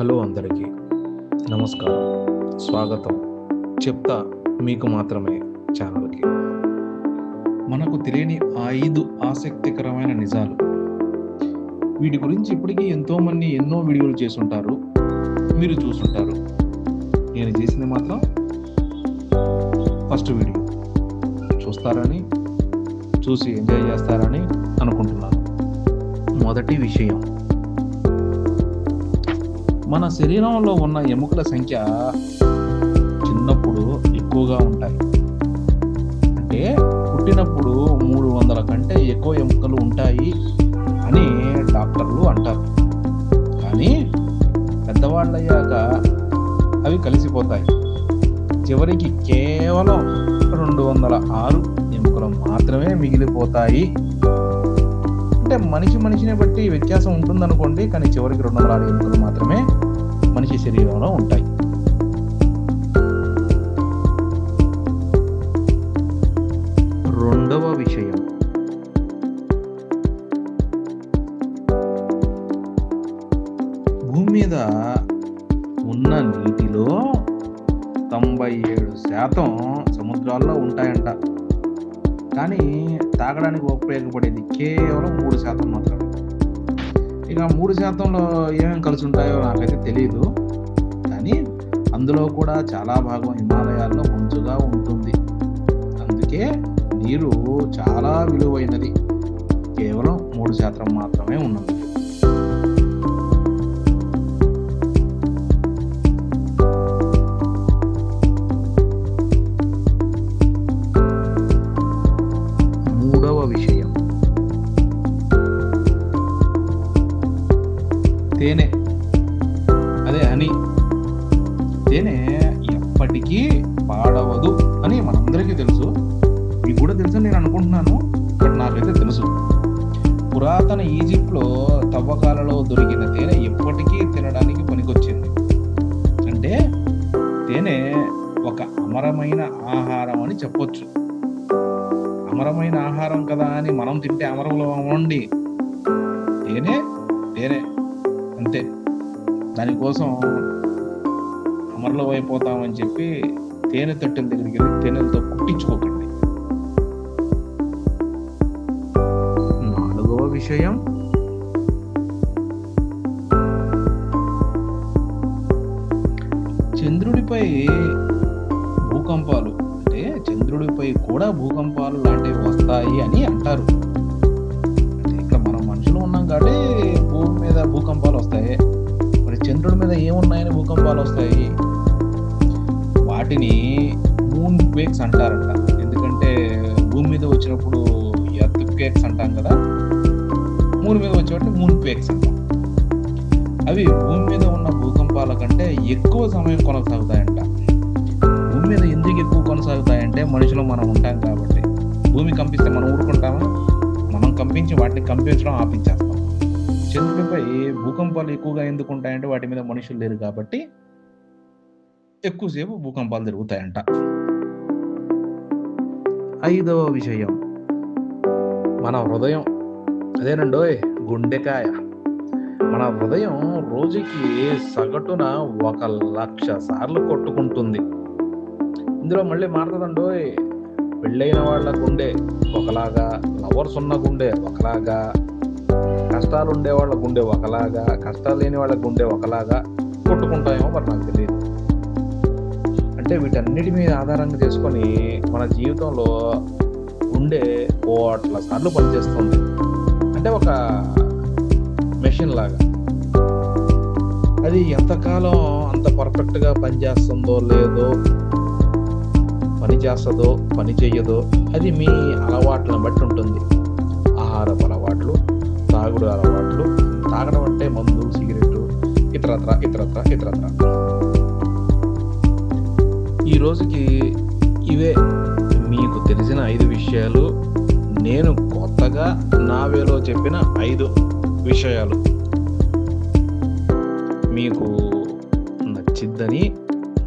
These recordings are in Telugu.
హలో అందరికీ. నమస్కారం. స్వాగతం. చెప్తా మీకు మాత్రమే ఛానల్కి. మనకు తెలియని ఐదు ఆసక్తికరమైన నిజాలు. వీటి గురించి ఇప్పటికీ ఎంతోమంది ఎన్నో వీడియోలు చేసుంటారు మీరు చూసుంటారు నేను చేసింది మాత్రం ఫస్ట్ వీడియో. చూస్తారని చూసి ఎంజాయ్ చేస్తారని అనుకుంటున్నాను. మొదటి విషయం. మన శరీరంలో ఉన్న ఎముకల సంఖ్య చిన్నప్పుడు ఎక్కువగా ఉంటాయి. అంటే పుట్టినప్పుడు మూడు వందల కంటే ఎక్కువ ఎముకలు ఉంటాయి అని డాక్టర్లు అంటారు. కానీ పెద్దవాళ్ళయ్యాక అవి కలిసిపోతాయి. చివరికి కేవలం రెండు వందల ఆరు ఎముకలు మాత్రమే మిగిలిపోతాయి. అంటే మనిషి మనిషిని బట్టి వ్యత్యాసం ఉంటుందనుకోండి కానీ చివరికి రెండు వందల ఆరు ఎముకలు మాత్రమే మనిషి శరీరంలో ఉంటాయి. రెండవ విషయం. భూమి మీద ఉన్న నీటిలో తొంభై ఏడు శాతం సముద్రాల్లో ఉంటాయంట. కానీ తాగడానికి ఉపయోగపడేది కేవలం మూడు శాతం మాత్రమే. ఇక మూడు శాతంలో ఏమేమి కలిసి ఉంటాయో నాకైతే తెలియదు కానీ అందులో కూడా చాలా భాగం హిమాలయాల్లో మంచుగా ఉంటుంది. అందుకే నీరు చాలా విలువైనది. కేవలం మూడు శాతం మాత్రమే ఉన్నది. మూడవ విషయం. తేనె. అదే హనీ. తేనె ఎప్పటికీ పాడవదు అని మనందరికీ తెలుసు. మీకు కూడా తెలుసు నేను అనుకుంటున్నాను. బట్ నాకైతే తెలుసు. పురాతన ఈజిప్ట్లో తవ్వకాలలో దొరికిన తేనె ఎప్పటికీ తినడానికి పనికొచ్చింది. అంటే తేనె ఒక అమరమైన ఆహారం అని చెప్పొచ్చు. అమరమైన ఆహారం కదా అని మనం తింటే అమరంలో ఉండి తేనె తేనె. అంతే దానికోసం అమరలో అయిపోతామని చెప్పి తేనె తట్టెల దగ్గరికి వెళ్ళి తేనెలతో కుట్టించుకోకండి. నాలుగవ విషయం. చంద్రుడిపై భూకంపాలు అంటే చంద్రుడిపై కూడా భూకంపాలు లాంటివి వస్తాయి అని అంటారు. అంటే ఇక్కడ మనం మనుషులు ఉన్నాం కాబట్టి మీద భూకంపాలు వస్తాయి. మరి చంద్రుడి మీద ఏమున్నాయని భూకంపాలు వస్తాయి? వాటిని మూన్ క్వేక్స్ అంటారంట. ఎందుకంటే భూమి మీద వచ్చినప్పుడు ఎర్త్ క్వేక్స్ అంటాం కదా? మూన్ మీద వచ్చేవాటి మూన్ క్వేక్స్ అంటాం. అవి భూమి మీద ఉన్న భూకంపాల కంటే ఎక్కువ సమయం కొనసాగుతాయంట. భూమి మీద ఎందుకు ఎక్కువ కొనసాగుతాయంటే మనుషులు మనం ఉంటాం కాబట్టి. భూమి కంపిస్తే మనం ఊరుకుంటామా? మనం కంపించి వాటిని కంపించడం ఆపించేస్తాం. చంద్రుడిపై భూకంపాలు ఎక్కువగా ఎందుకు ఉంటాయంటే వాటి మీద మనుషులు లేరు కాబట్టి ఎక్కువసేపు భూకంపాలు జరుగుతాయంట. ఐదవ విషయం. మన హృదయం. అదేనండోయ్ గుండెకాయ. మన హృదయం రోజుకి సగటున ఒక లక్ష సార్లు కొట్టుకుంటుంది. ఇందులో మళ్ళీ మారుతుందండోయ్ పెళ్ళైన వాళ్ళ గుండె. ఒకలాగా లవర్స్ ఉన్న గుండె ఒకలాగా కష్టాలు ఉండే వాళ్ళ గుండె ఒకలాగా కష్టాలు లేని వాళ్ళ గుండె ఒకలాగా కొట్టుకుంటాయేమో మరి నాకు తెలియదు. అంటే వీటన్నిటి మీద ఆధారంగా చేసుకొని మన జీవితంలో ఉండే కోట్ల సార్లు పనిచేస్తుంది అంటే ఒక మెషిన్ లాగా. అది ఎంతకాలం అంత పర్ఫెక్ట్గా పనిచేస్తుందో లేదో పని చేస్తుందో పని చేయదో అది మీ అలవాట్లను బట్టి ఉంటుంది. ఆహారపు అలవాట్లు ఇతరత్ర ఇతరత్ర ఇతరత్ర ఈ రోజుకి ఇవే మీకు తెలిసిన ఐదు విషయాలు. నేను కొత్తగా నా వేలో చెప్పిన ఐదు విషయాలు. మీకు నచ్చిద్దని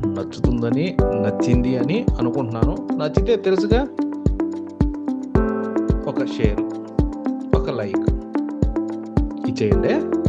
నచ్చుతుందని నచ్చింది అని అనుకుంటున్నాను. నచ్చితే తెలుసుగా ఒక షేర్ ఒక లైక్. ఇచ్చేయండి.